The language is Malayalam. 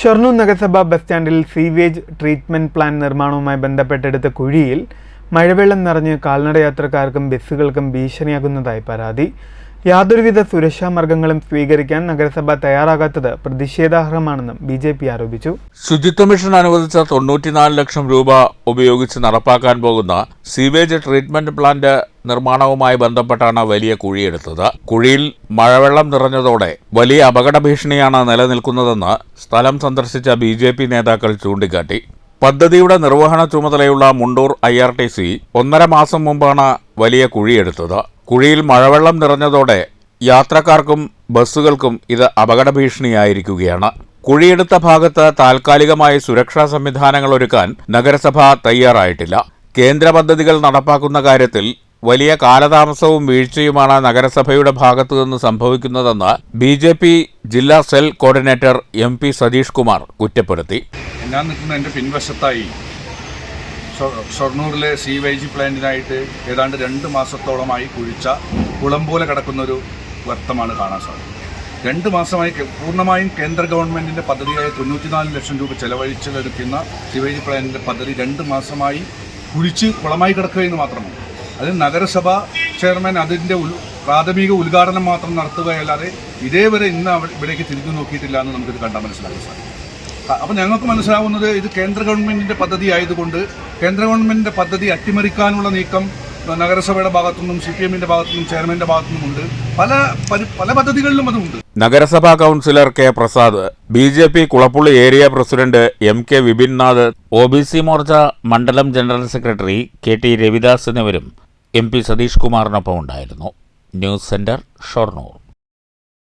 ഷൊർണൂർ നഗരസഭ ബസ് സ്റ്റാൻഡിൽ സീവേജ് ട്രീറ്റ്മെന്റ് പ്ലാൻ നിർമ്മാണവുമായി ബന്ധപ്പെട്ടെടുത്ത കുഴിയിൽ മഴവെള്ളം നിറഞ്ഞ് കാൽനട യാത്രക്കാർക്കും ബസ്സുകൾക്കും ഭീഷണിയാകുന്നതായി പരാതി. യാതൊരുവിധ സുരക്ഷാ മാർഗങ്ങളും സ്വീകരിക്കാൻ നഗരസഭ തയ്യാറാകാത്തത് പ്രതിഷേധാർഹമാണെന്നും ബി ജെ പി ആരോപിച്ചു. ശുചിത്വ മിഷൻ അനുവദിച്ച തൊണ്ണൂറ്റിനാല് ലക്ഷം രൂപ ഉപയോഗിച്ച് നടപ്പാക്കാൻ പോകുന്ന സീവേജ് ട്രീറ്റ്മെന്റ് പ്ലാന്റ് നിർമ്മാണവുമായി ബന്ധപ്പെട്ടാണ് വലിയ കുഴിയെടുത്തത്. കുഴിയിൽ മഴവെള്ളം നിറഞ്ഞതോടെ വലിയ അപകട ഭീഷണിയാണ് നിലനിൽക്കുന്നതെന്ന് സ്ഥലം സന്ദർശിച്ച ബി നേതാക്കൾ ചൂണ്ടിക്കാട്ടി. പദ്ധതിയുടെ നിർവഹണ ചുമതലയുള്ള മുണ്ടൂർ ഐ ഒന്നര മാസം മുമ്പാണ് വലിയ കുഴിയെടുത്തത്. കുഴിയിൽ മഴവെള്ളം നിറഞ്ഞതോടെ യാത്രക്കാർക്കും ബസ്സുകൾക്കും ഇത് അപകട ഭീഷണിയായിരിക്കുകയാണ് കുഴിയെടുത്ത ഭാഗത്ത് താൽക്കാലികമായി സുരക്ഷാ സംവിധാനങ്ങൾ ഒരുക്കാൻ നഗരസഭ തയ്യാറായിട്ടില്ല. കേന്ദ്ര പദ്ധതികൾ നടപ്പാക്കുന്ന കാര്യത്തിൽ വലിയ കാലതാമസവും വീഴ്ചയുമാണ് നഗരസഭയുടെ ഭാഗത്തു നിന്ന് സംഭവിക്കുന്നതെന്ന് ബി ജെ പി ജില്ലാ cell coordinator M P Satheesh Kumar കുറ്റപ്പെടുത്തി. ഞാൻ നിൽക്കുന്ന എന്റെ പിൻവശത്തായി ഷൊ- ഷൊർണൂരിലെ സി വൈ ജി പ്ലാന്റിനായിട്ട് ഏതാണ്ട് രണ്ട് മാസത്തോളമായി കുഴിച്ച കുളം പോലെ കിടക്കുന്നൊരു വർത്തമാണ് കാണാൻ സാധിക്കുന്നത്. രണ്ട് മാസമായി പൂർണമായും കേന്ദ്ര ഗവൺമെന്റിന്റെ പദ്ധതിയായ തൊണ്ണൂറ്റിനാല് ലക്ഷം രൂപ ചെലവഴിച്ച് എടുക്കുന്ന സി വൈ പ്ലാന്റിന്റെ പദ്ധതി രണ്ട് മാസമായി കുഴിച്ച് കുളമായി കിടക്കുക എന്ന് മാത്രമാണ് അതിന് നഗരസഭ ചെയർമാൻ അതിന്റെ പ്രാഥമിക ഉദ്ഘാടനം മാത്രം നടത്തുകയല്ലാതെ ഇതേവരെ ഇന്ന് ഇവിടേക്ക് തിരിഞ്ഞു നോക്കിയിട്ടില്ല എന്ന് നമുക്കിത് കണ്ടാൽ മനസ്സിലാക്കാൻ സാധിക്കും. അപ്പോൾ ഞങ്ങൾക്ക് മനസ്സിലാവുന്നത് ഇത് കേന്ദ്ര ഗവൺമെന്റിന്റെ പദ്ധതി ആയതുകൊണ്ട് കേന്ദ്ര ഗവൺമെന്റിന്റെ പദ്ധതി അട്ടിമറിക്കാനുള്ള നീക്കം നഗരസഭയുടെ ഭാഗത്തുനിന്നും സി പി എമ്മിന്റെ ഭാഗത്തുനിന്നും ചെയർമാന്റെ ഭാഗത്തുനിന്നും ഉണ്ട്. പല പല പദ്ധതികളിലും അതുണ്ട്. നഗരസഭാ councillor K Prasad B J P Kulappully area president M K Vipinnath O B C Morcha മണ്ഡലം general secretary K T Ravidas എന്നിവരും എം പി സതീഷ് കുമാറിനൊപ്പം ഉണ്ടായിരുന്നു ന്യൂസ് സെന്റർ ഷൊർണൂർ.